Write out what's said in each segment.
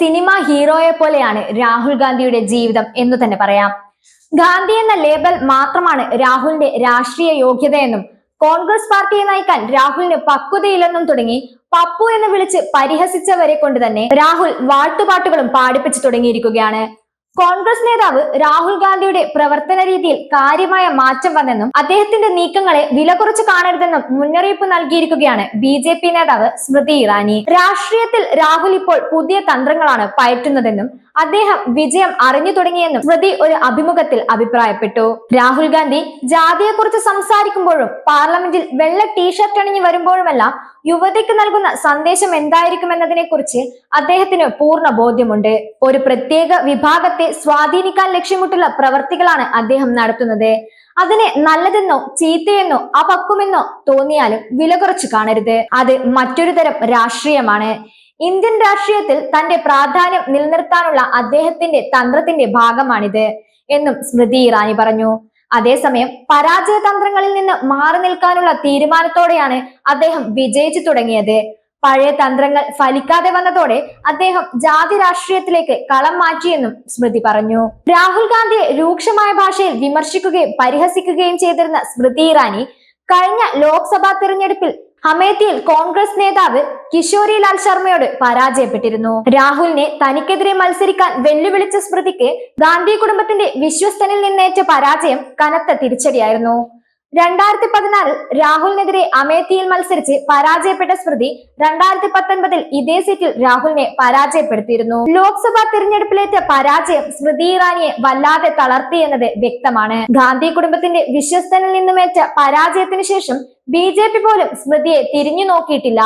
Cinema ഹീറോയെ പോലെയാണ് രാഹുൽ ഗാന്ധിയുടെ ജീവിതം എന്ന് തന്നെ പറയാം. ഗാന്ധി എന്ന ലേബൽ മാത്രമാണ് രാഹുലിന്റെ രാഷ്ട്രീയ യോഗ്യതയെന്നും കോൺഗ്രസ് പാർട്ടിയെ നയിക്കാൻ രാഹുലിന് പക്വതയില്ലെന്നും തുടങ്ങി പപ്പു എന്ന് വിളിച്ച് പരിഹസിച്ചവരെ കൊണ്ട് തന്നെ രാഹുൽ വാട്ടുപാട്ടുകളും പാടിപ്പിച്ചു തുടങ്ങിയിരിക്കുകയാണ്. കോൺഗ്രസ് നേതാവ് രാഹുൽ ഗാന്ധിയുടെ പ്രവർത്തന രീതിയിൽ കാര്യമായ മാറ്റം വന്നെന്നും അദ്ദേഹത്തിന്റെ നീക്കങ്ങളെ വില കുറച്ച് കാണരുതെന്നും മുന്നറിയിപ്പ് നൽകിയിരിക്കുകയാണ് ബി ജെ പി നേതാവ് സ്മൃതി ഇറാനി. രാഷ്ട്രീയത്തിൽ രാഹുൽ ഇപ്പോൾ പുതിയ തന്ത്രങ്ങളാണ് പയറ്റുന്നതെന്നും അദ്ദേഹം വിജയം അറിഞ്ഞു തുടങ്ങിയെന്നും സ്മൃതി ഒരു അഭിമുഖത്തിൽ അഭിപ്രായപ്പെട്ടു. രാഹുൽ ഗാന്ധി ജാതിയെക്കുറിച്ച് സംസാരിക്കുമ്പോഴും പാർലമെന്റിൽ വെള്ള ടീഷർട്ട് അണിഞ്ഞു വരുമ്പോഴുമെല്ലാം യുവതിക്ക് നൽകുന്ന സന്ദേശം എന്തായിരിക്കുമെന്നതിനെ കുറിച്ച് അദ്ദേഹത്തിന് പൂർണ ബോധ്യമുണ്ട്. ഒരു പ്രത്യേക വിഭാഗത്തെ സ്വാധീനിക്കാൻ ലക്ഷ്യമിട്ടുള്ള പ്രവർത്തികളാണ് അദ്ദേഹം നടത്തുന്നത്. അതിനെ നല്ലതെന്നോ ചീത്തയെന്നോ അപക്കുമെന്നോ തോന്നിയാലും വില കുറച്ച് കാണരുത്. അത് മറ്റൊരു തരം രാഷ്ട്രീയമാണ്. ഇന്ത്യൻ രാഷ്ട്രീയത്തിൽ തന്റെ പ്രാധാന്യം നിലനിർത്താനുള്ള അദ്ദേഹത്തിന്റെ തന്ത്രത്തിന്റെ ഭാഗമാണിത് എന്നും സ്മൃതി ഇറാനി പറഞ്ഞു. അതേസമയം പരാജയതന്ത്രങ്ങളിൽ നിന്ന് മാറി നിൽക്കാനുള്ള തീരുമാനത്തോടെയാണ് അദ്ദേഹം വിജയിച്ചു തുടങ്ങിയത്. പഴയ തന്ത്രങ്ങൾ ഫലിക്കാതെ വന്നതോടെ അദ്ദേഹം ജാതി രാഷ്ട്രീയത്തിലേക്ക് കളം മാറ്റിയെന്നും സ്മൃതി പറഞ്ഞു. രാഹുൽ ഗാന്ധിയെ രൂക്ഷമായ ഭാഷയിൽ വിമർശിക്കുകയും പരിഹസിക്കുകയും ചെയ്തിരുന്ന സ്മൃതി ഇറാനി കഴിഞ്ഞ ലോക്സഭാ തെരഞ്ഞെടുപ്പിൽ അമേത്തിയിൽ കോൺഗ്രസ് നേതാവ് കിഷോരി ലാൽ ശർമ്മയോട് പരാജയപ്പെട്ടിരുന്നു. രാഹുലിനെ തനിക്കെതിരെ മത്സരിക്കാൻ വെല്ലുവിളിച്ച സ്മൃതിക്ക് ഗാന്ധി കുടുംബത്തിന്റെ വിശ്വസ്തനിൽ നിന്നേറ്റ പരാജയം കനത്ത തിരിച്ചടിയായിരുന്നു. രണ്ടായിരത്തി പതിനാറിൽ രാഹുലിനെതിരെ അമേത്തിയിൽ മത്സരിച്ച് പരാജയപ്പെട്ട സ്മൃതി രണ്ടായിരത്തി പത്തൊൻപതിൽ ഇതേ സീറ്റിൽ രാഹുലിനെ പരാജയപ്പെടുത്തിയിരുന്നു. ലോക്സഭാ തിരഞ്ഞെടുപ്പിലേറ്റ പരാജയം സ്മൃതി ഇറാനിയെ വല്ലാതെ തളർത്തി എന്നത് വ്യക്തമാണ്. ഗാന്ധി കുടുംബത്തിന്റെ വിശ്വസ്തനിൽ നിന്നുമേറ്റ പരാജയത്തിന് ശേഷം ബി പോലും സ്മൃതിയെ തിരിഞ്ഞു നോക്കിയിട്ടില്ല.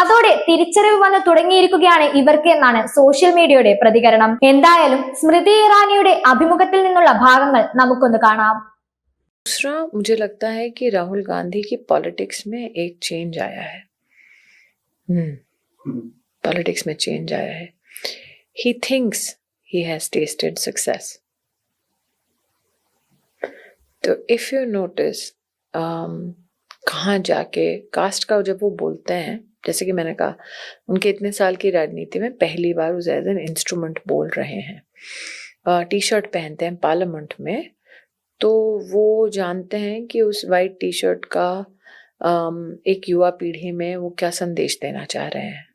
അതോടെ തിരിച്ചറിവ് വന്ന് തുടങ്ങിയിരിക്കുകയാണ് ഇവർക്ക് എന്നാണ് സോഷ്യൽ മീഡിയയുടെ പ്രതികരണം. എന്തായാലും സ്മൃതി ഇറാനിയുടെ അഭിമുഖത്തിൽ നിന്നുള്ള ഭാഗങ്ങൾ നമുക്കൊന്ന് കാണാം. दूसरा मुझे लगता है कि राहुल गांधी की पॉलिटिक्स में एक चेंज आया है। पॉलिटिक्स में चेंज आया है। He thinks he has tested success तो इफ़ यू नोटिस कहाँ जाके कास्ट का जब वो बोलते हैं जैसे कि मैंने कहा उनके इतने साल की राजनीति में पहली बार वो एज एन इंस्ट्रूमेंट बोल रहे हैं। टी शर्ट पहनते हैं पार्लियामेंट में तो वो जानते हैं कि उस वाइट टी शर्ट का एक युवा पीढ़ी में वो क्या संदेश देना चाह रहे हैं।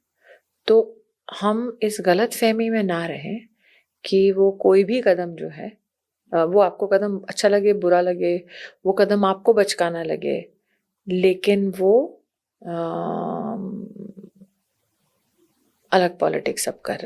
तो हम इस गलत फहमी में ना रहें कि वो कोई भी कदम जो है वो आपको कदम अच्छा लगे बुरा लगे वो कदम आपको बचकाना लगे लेकिन वो अम, अलग पॉलिटिक्स अब कर रहे